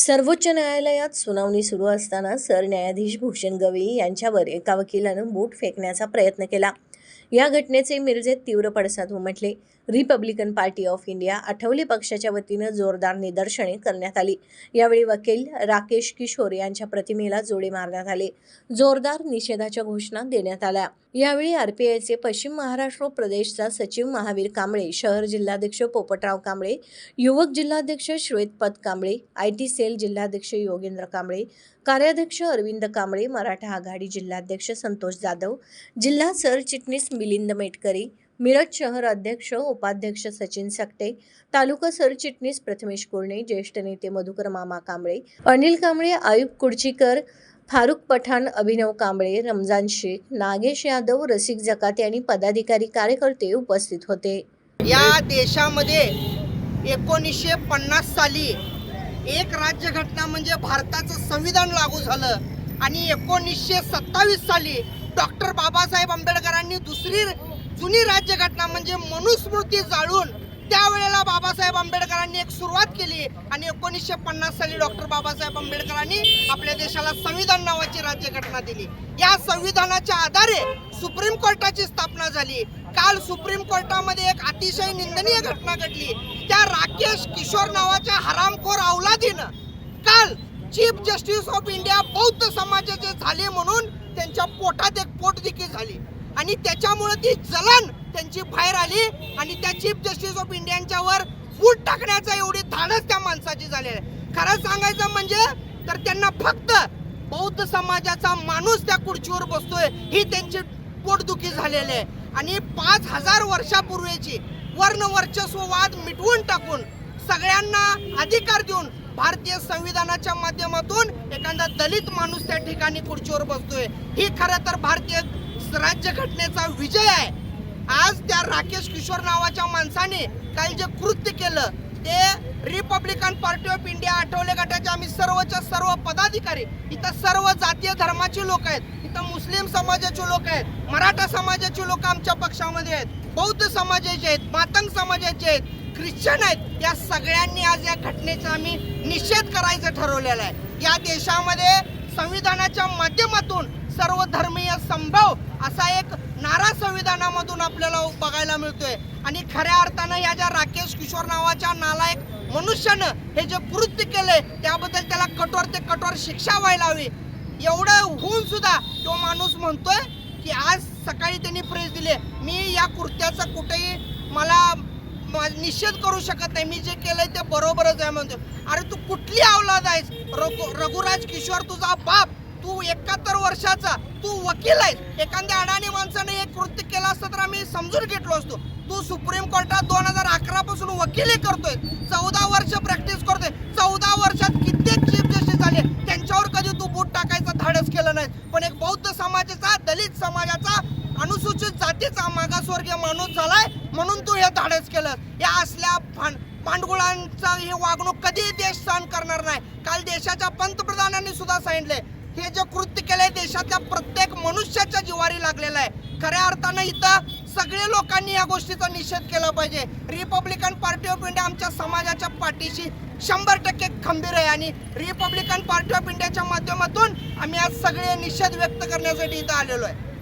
सर्वोच्च न्यायालयात सुनावणी सुरू असताना सरन्यायाधीश भूषण गवई यांच्यावर एका वकिलानं बूट फेकण्याचा प्रयत्न केला. या घटनेचे मिरजेत तीव्र पडसाद उमटले. Republican Party of India Athawale पक्षाच्या वतीनं जोरदार निदर्शने करण्यात आली. यावेळी वकील राकेश किशोर यांच्या प्रतिमेला जोडे मारण्यात आले. जोरदार निषेधाच्या घोषणा देण्यात आल्या. यावेळी आरपीआयचे पश्चिम महाराष्ट्र प्रदेशचा सचिव महावीर कांबळे शहर जिल्हाध्यक्ष पोपटराव कांबळे युवक जिल्हाध्यक्ष श्वेतपद कांबळे आय टी सेल जिल्हाध्यक्ष योगेंद्र कांबळे कार्याध्यक्ष अरविंद कांबळे मराठा आघाडी जिल्हाध्यक्ष संतोष जाधव जिल्हा सरचिटणीस मिलिंद मेटकरी मिरज शहर अध्यक्ष उपाध्यक्ष सचिन सकटे तालुका सरचिटणीस प्रथमेश कुर्णे ज्येष्ठ नेते मधुकर मामा कांबळे अनिल कांबळे आयुब कुडचीकर फारुख पठाण अभिनव कांबळे रमजान शेख नागेश यादव रसिक जकाते आणि पदाधिकारी कार्यकर्ते उपस्थित होते. या देशामध्ये एकोणीसशे पन्नास साली एक राज्यघटना म्हणजे भारताचं संविधान लागू झालं आणि एकोणीसशे सत्तावीस साली डॉक्टर बाबासाहेब आंबेडकरांनी दुसरी जुनी राज्यघटना म्हणजे मनुस्मृती जाळून त्यावेळेला बाबासाहेब आंबेडकरांनी एक सुरुवात केली आणि एकोणीसशे पन्नास साली डॉक्टर बाबासाहेब आंबेडकरांनी आपल्या देशाला संविधान नावाची राज्यघटना दिली. या संविधानाच्या आधारे सुप्रीम कोर्टाची स्थापना झाली. काल सुप्रीम कोर्टामध्ये एक अतिशय निंदनीय घटना घडली. त्या राकेश किशोर नावाच्या हरामखोर अवलादीनं काल चीफ जस्टिस ऑफ इंडिया बौद्ध समाजाचे झाले म्हणून त्यांच्या पोटात एक पोटदुखी झाली. आणि त्याच्यामुळे ती जलन त्यांची बाहेर आली आणि त्या चीफ जस्टिस ऑफ इंडियांच्यावर फूट टाकण्याचा एवढी धाडस त्या माणसाची झाली आहे. खरं सांगायचं म्हणजे तर त्यांना फक्त बौद्ध समाजाचा माणूस त्या खुर्चीवर बसतोय ही त्यांची पोटदुखी झालेली आहे. आणि पाच हजार वर्षापूर्वीची वर्ण वर्चस्व वाद मिटवून टाकून सगळ्यांना अधिकार देऊन भारतीय संविधानाच्या माध्यमातून एखादा दलित माणूस त्या ठिकाणी खुर्चीवर बसतोय. ही खरं तर भारतीय राज्यघटनेचा विजय आहे. आज त्या राकेश किशोर नावाच्या माणसाने काल जे कृत्य केलं ते Republican Party of India Athawale गटाचे आम्ही सर्वच्या सर्व पदाधिकारी इथं सर्व जातीय धर्माचे लोक आहेत इथं मुस्लिम समाजाचे लोक आहेत मराठा समाजाचे लोक आमच्या पक्षामध्ये आहेत बौद्ध समाजाचे आहेत मातंग समाजाचे आहेत ख्रिश्चन आहेत. या सगळ्यांनी आज या घटनेचा आम्ही निषेध करायचं ठरवलेलं आहे. या देशामध्ये संविधानाच्या माध्यमातून सर्व धर्मीय संभव असा एक नारा संविधानामधून आपल्याला बघायला मिळतोय. आणि खऱ्या अर्थानं या ज्या राकेश किशोर नावाच्या नालायक मनुष्यानं हे जे कृत्य केले त्याबद्दल त्याला कठोर ते कठोर शिक्षा व्हायला हवी. एवढं होऊन सुद्धा तो माणूस म्हणतोय की आज सकाळी त्यांनी प्रेस दिले मी या कृत्याचा कुठेही मला निषेध करू शकत नाही. मी जे केलंय ते बरोबरच आहे म्हणतो अरे तू कुठली अवलाद आहेस? रघु रघुराज किशोर तुझा बाप तू एकाहत्तर वर्षाचा तू वकील आहेस. एखाद्या अडाणी माणसाने एक कृत्य केलं असतं तर आम्ही समजून घेतलो असतो. तू सुप्रीम कोर्टात दोन हजार अकरा पासून वकिली करतोय. चौदा वर्ष प्रॅक्टिस करतोय. चौदा वर्षात कित्येक चीफ जस्टिस झाले त्यांच्यावर कधी तू बूट टाकायचं धाडस केलं नाही पण एक बौद्ध समाजाचा दलित समाजाचा अनुसूचित जातीचा मागासवर्गीय माणूस झालाय. म्हणून तू हे धाडस केलं या असल्या भांड भांडगुळांचा ही वागणूक कधी देश सहन करणार नाही. काल देशाच्या पंतप्रधानांनी सुद्धा सांगितले हे जे कृत्य केले देशातल्या प्रत्येक मनुष्याच्या जिवारी लागलेलं आहे. खऱ्या अर्थानं इथं सगळे लोकांनी या गोष्टीचा निषेध केला पाहिजे. रिपब्लिकन पार्टी ऑफ इंडिया आमच्या समाजाच्या पाठीशी शंभर टक्के खंबीर आहे आणि रिपब्लिकन पार्टी ऑफ इंडियाच्या माध्यमातून आम्ही आज सगळे निषेध व्यक्त करण्यासाठी इथं आलेलो आहे.